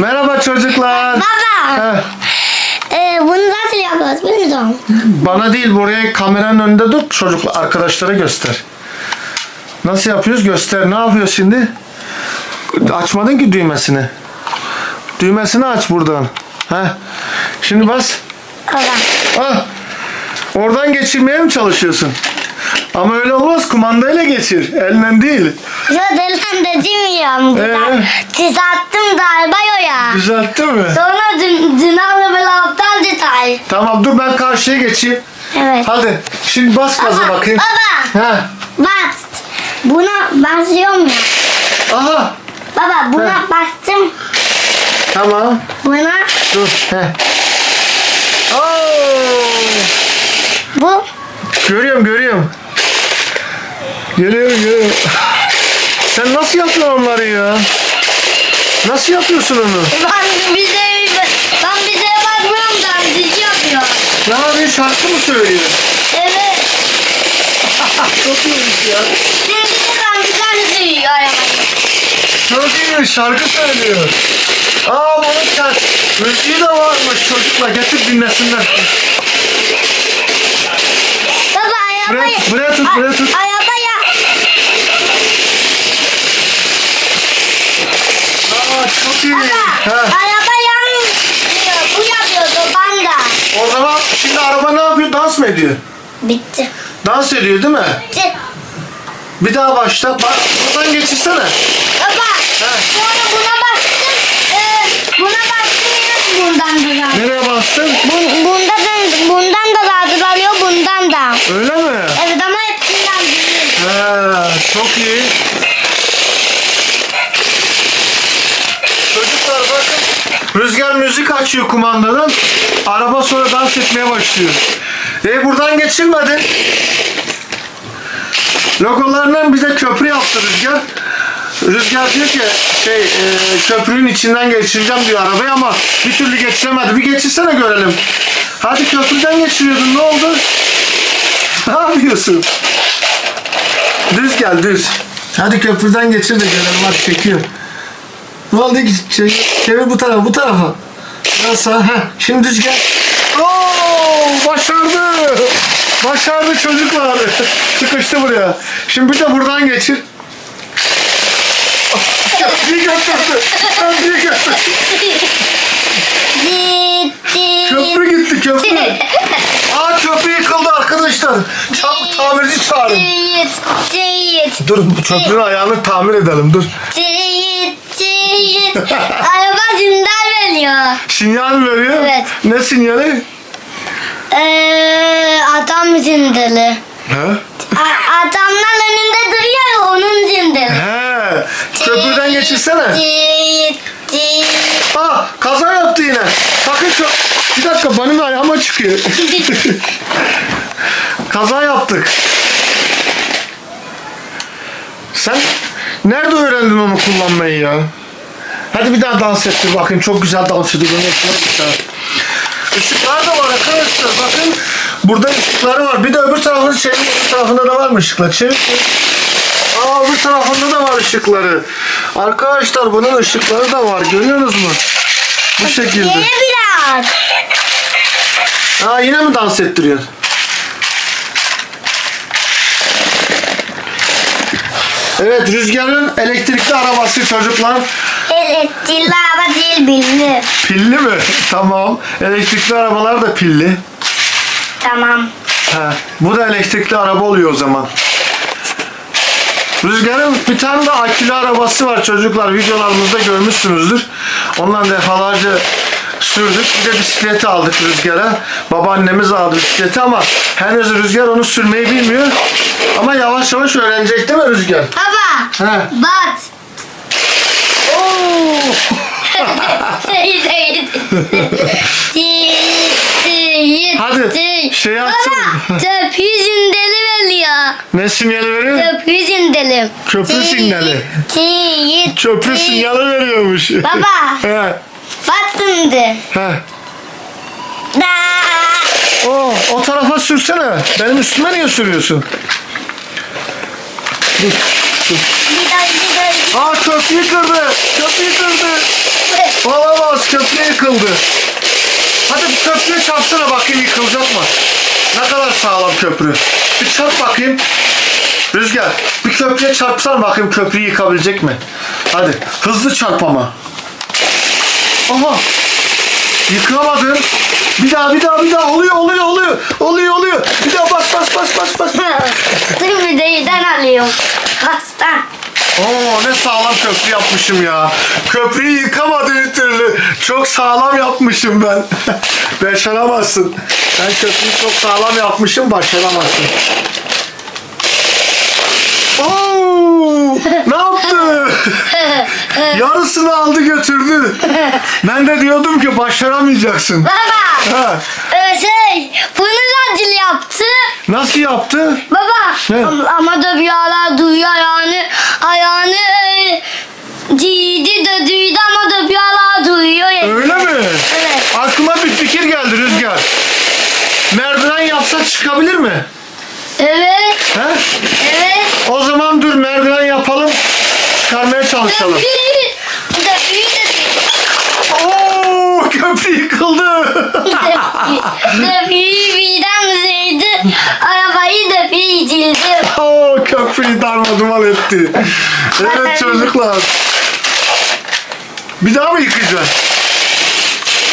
Merhaba çocuklar. Baba. Heh, Ee, bunu nasıl yapıyoruz bilmiyorum. bana değil buraya kameranın önünde dur çocuk arkadaşlara göster. Nasıl yapıyoruz göster. Ne yapıyoruz şimdi? Açmadın ki düğmesini. Düğmesini aç buradan. Heh. Şimdi bas. Baba. Ah. Oradan geçirmeye mi çalışıyorsun? Ama öyle olmaz. Kumandayla geçir. Elle değil. Zaten de demiyorum. Ee? Çıkarttım da ya. Düzelttin mi? Sonra dün, dünavla böyle aptal detay. Tamam dur ben karşıya geçeyim. Evet. Hadi. Şimdi bas gaza Baba, bakayım. Baba. Heh. Bas. Buna basıyorum ya. Aha. Baba buna Heh. bastım. Tamam. Buna Dur. Heh. Oo. bu. Görüyorum görüyorum. Görüyorum görüyorum. Sen nasıl yapıyorsun onları ya? Nasıl yapıyorsun onu? Ben bize ben bize bakmıyorum da dizi yapıyor. Ne yapıyorsun? Şarkı mı söylüyor? Evet. Çok iyiymiş ya. Şimdi de ben bir tane söylüyor arabayı. Çok iyiymiş. Şarkı söylüyor. Aa bunun sen müziği de varmış çocuklar. Getir dinlesinler. Baba arabayı. Buraya- tut, buraya tut. A- Baba. Ha. Araba yanmıyor. Bu yapıyordu ben de. O zaman şimdi araba ne yapıyor? Dans mı ediyor? Bitti. Dans ediyor değil mi? Bitti. Bir daha başla. Bak buradan geçirsene. Baba. Sonra buna bastım. Ee, buna bastım yine bundan da zaten. Nereye bastın? Bun, bunda da, bundan da zaten alıyor bundan da. Öyle mi? Evet ama hepsinden değil. He, çok iyi. Çocuklar bakın. Müzik açıyor kumandadan. Araba sonra dans etmeye başlıyor. E buradan geçilmedi. Logolarından bize köprü yaptı Rüzgar. Rüzgar diyor ki şey e, köprünün içinden geçireceğim diyor arabayı ama bir türlü geçiremedi. Bir geçirsene görelim. Hadi köprüden geçiriyordun ne oldu? Ne yapıyorsun? Düz gel düz. Hadi köprüden geçir de görelim bak çekiyor. Ne oldu ki? Şey, çevir bu tarafa bu tarafa. Sağ. Heh, şimdi düz gel. Oo, başardı. Başardı çocuklar. Sıkıştı buraya. Şimdi bir de buradan geçir. Köprüyü götürdü. Köprüyü götürdü. Gitti. Köprü gitti köprü. Aa köprü yıkıldı arkadaşlar. Çabuk tamirci çağırın. Dur bu köprünün ayağını tamir edelim dur. Teyit. Araba zindar veriyor. Sinyal mi veriyor? Evet. Ne sinyali? Ee, adam zindeli. He? A- adamlar önünde duruyor onun zindeli. He. Köprüden geçirsene. Teyit. Ah kaza yaptı yine. Sakın kö... Bir dakika benim ayağıma çıkıyor. kaza yaptık. Sen nerede öğrendin onu kullanmayı ya? Hadi bir daha dans ettir bakayım. Çok güzel dans ediyor. Işıklar da var arkadaşlar. Bakın burada ışıkları var. Bir de öbür tarafını çevir. Öbür tarafında da var mı ışıklar? Çevir. Aa öbür tarafında da var ışıkları. Arkadaşlar bunun ışıkları da var. Görüyorsunuz mu? Bu şekilde. Yeni biraz. Aa yine mi dans ettiriyor? Evet Rüzgar'ın elektrikli arabası çocuklar. Elektrikli araba değil bildi. Pilli mi? Tamam. Elektrikli arabalar da pilli. Tamam. He, bu da elektrikli araba oluyor o zaman. Rüzgar'ın bir tane de akülü arabası var çocuklar. Videolarımızda görmüşsünüzdür. Ondan defalarca sürdük. Bir de bisikleti aldık Rüzgar'a. Babaannemiz aldı bisikleti ama henüz Rüzgar onu sürmeyi bilmiyor. Yavaş yavaş öğrenecek değil mi Rüzgar? Baba. He. Bat. Oo! Hadi, şey açsana. Baba töpü zindeli veriyor. Ne sinyali veriyor? Köprü zindeli. Köprü sinyali. Köprü sinyali veriyormuş. Baba. He. Bak şimdi. He. Da. O, o tarafa sürsene. Benim üstüme niye sürüyorsun? Dur, dur. Aa köprüyü kırdı. Köprüyü kırdı. Valla yıkıldı. Hadi bir köprüye çarpsana bakayım yıkılacak mı? Ne kadar sağlam köprü. Bir çarp bakayım. Rüzgar bir köprüye çarpsan bakayım köprüyü yıkabilecek mi? Hadi hızlı çarp ama. Aha yıkamadın. Bir daha bir daha bir daha oluyor oluyor oluyor. Oluyor oluyor. Bir daha bas bas bas bas bas. De iyiden alıyorum. Hasta. Oo ne sağlam köprü yapmışım ya. Köprüyü yıkamadı bir türlü. Çok sağlam yapmışım ben. Başaramazsın. Ben köprüyü çok sağlam yapmışım başaramazsın. Oo, ne yaptı? Yarısını aldı götürdü. Ben de diyordum ki başaramayacaksın. Baba. Ha, Ee, şey bunu da dil yaptı. Nasıl yaptı? Baba Ne? ama, ama da bir ara duyuyor ayağını ayağını e, diydi de duydu ama da bir ara duyuyor. Öyle mi? Evet. Aklıma bir fikir geldi Rüzgar. Merdiven yapsak çıkabilir mi? Evet. He? Evet. O zaman dur merdiven yapalım. Çıkarmaya çalışalım. Döpü. Döpü de Oo köprü yıkıldı. Döpüyü birden zeydi. Arabayı döpü itildi. Oo köprüyü darmaduman etti. Evet çocuklar. Bir daha mı yıkayacağız?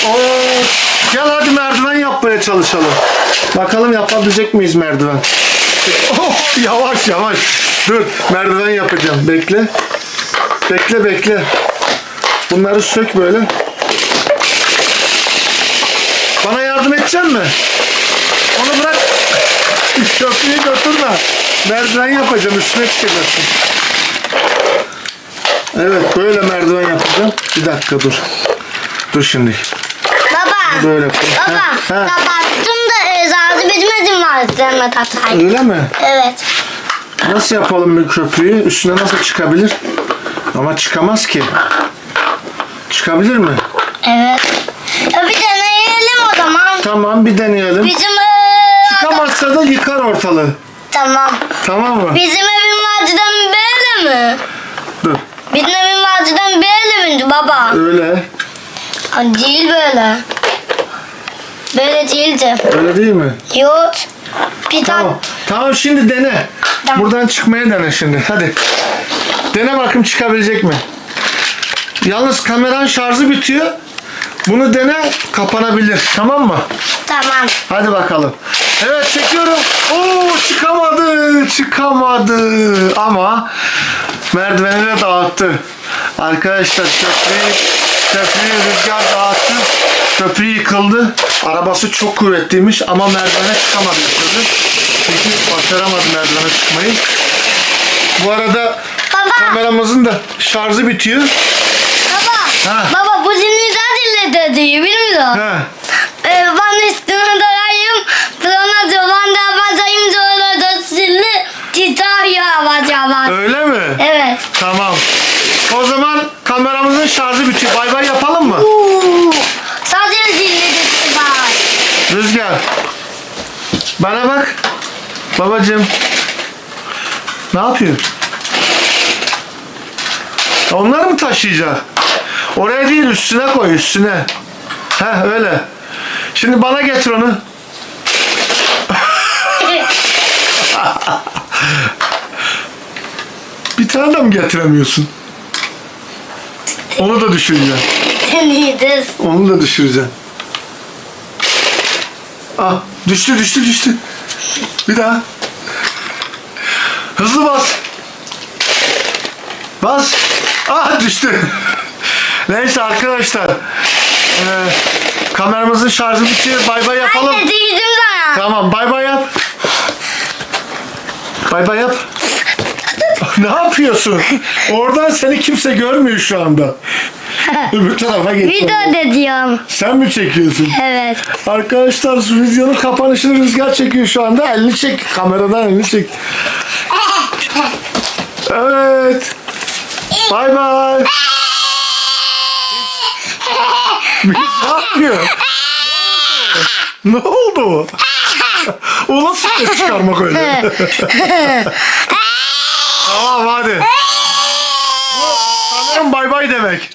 Oo, gel hadi merdiven yapmaya çalışalım. Bakalım yapabilecek miyiz merdiven? Oh, yavaş yavaş. Dur merdiven yapacağım. Bekle. Bekle bekle. Bunları sök böyle. Edecek mi? Onu bırak. Köprüyü götürme. Merdiven yapacağım. Üstüne çıkacaksın. Evet böyle merdiven yapacağım. Bir dakika dur. Dur şimdi. Baba. Böyle koy. Baba. Heh. Kapattım da e, zardı bitmedim malzeme katayım. Öyle mi? Evet. Nasıl yapalım bir köprüyü? Üstüne nasıl çıkabilir? Ama çıkamaz ki. Çıkabilir mi? Evet. Ya bir zaman. Tamam bir deneyelim. Bizim Çıkamazsa da yıkar ortalığı. Tamam. Tamam mı? Bizim evin vadiden böyle mi? Dur. Bizim evin vadiden böyle miydi baba? Öyle. Ha, değil böyle. Böyle değildi. Öyle değil mi? Yok. Bir Tamam. tamam. Tamam şimdi dene. Tamam. Buradan çıkmaya dene şimdi. Hadi. Dene bakayım çıkabilecek mi? Yalnız kameran şarjı bitiyor. Bunu dene kapanabilir. Tamam mı? Tamam. Hadi bakalım. Evet çekiyorum. Oo çıkamadı. Çıkamadı. Ama merdiveni de dağıttı. Arkadaşlar köprüyü, köprüyü rüzgar dağıttı. Köprü yıkıldı. Arabası çok kuvvetliymiş ama merdivene çıkamadı. Çünkü başaramadı merdivene çıkmayı. Bu arada Baba. kameramızın da şarjı bitiyor. Baba. Ha. Baba bu şimdi dille de diyor biliyor musun? He. Ee, ben üstüne dayayım. Sonra da ben de yapacağım sonra da silli. Titar yapacağım. Öyle mi? Evet. Tamam. O zaman kameramızın şarjı bitiyor. Bay bay yapalım mı? Uuu. Sadece de var. Rüzgar. Bana bak. Babacığım. Ne yapıyor? Onları mı taşıyacak? Oraya değil üstüne koy üstüne. Heh öyle. Şimdi bana getir onu. Bir tane de mi getiremiyorsun? Onu da düşüreceğim. Onu da düşüreceğim. Ah düştü düştü düştü. Bir daha. Hızlı bas. Bas. Ah düştü. Neyse arkadaşlar. Ee, kameramızın şarjı bitiyor. Bay bay yapalım. Anne dedim sana. Tamam bay bay yap. Bay bay yap. ne yapıyorsun? Oradan seni kimse görmüyor şu anda. Öbür tarafa geç. Video de diyorum. Sen mi çekiyorsun? Evet. Arkadaşlar şu videonun kapanışını Rüzgar çekiyor şu anda. Elini çek. Kameradan elini çek. Evet. Bay bay. Ne yapıyor? Ne oldu? o nasıl ses çıkarmak öyle? tamam hadi. Bu sanırım bay bay demek.